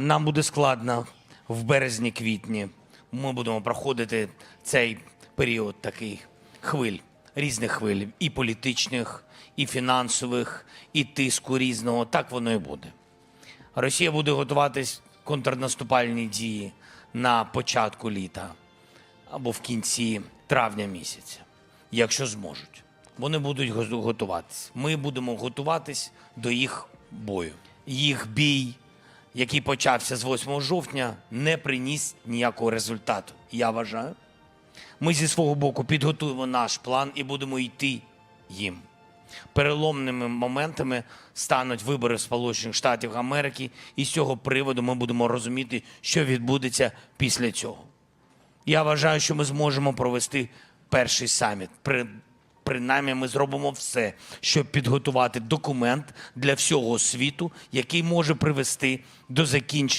Нам буде складно в березні-квітні. Ми будемо проходити цей період такий хвиль, різних хвиль, і політичних, і фінансових, і тиску різного. Так воно і буде. Росія буде готуватись контрнаступальні дії на початку літа або в кінці травня місяця, якщо зможуть. Вони будуть го- готуватись. Ми будемо готуватись до їх бою. Їх бій, який почався з 8 жовтня, не приніс ніякого результату. Я вважаю. Ми зі свого боку підготуємо наш план і будемо йти їм. Переломними моментами стануть вибори Сполучених Штатів Америки, і з цього приводу ми будемо розуміти, що відбудеться після цього. Я вважаю, що ми зможемо провести перший саміт. При, принаймні, ми зробимо все, щоб підготувати документ для всього світу, який може привести до закінчення.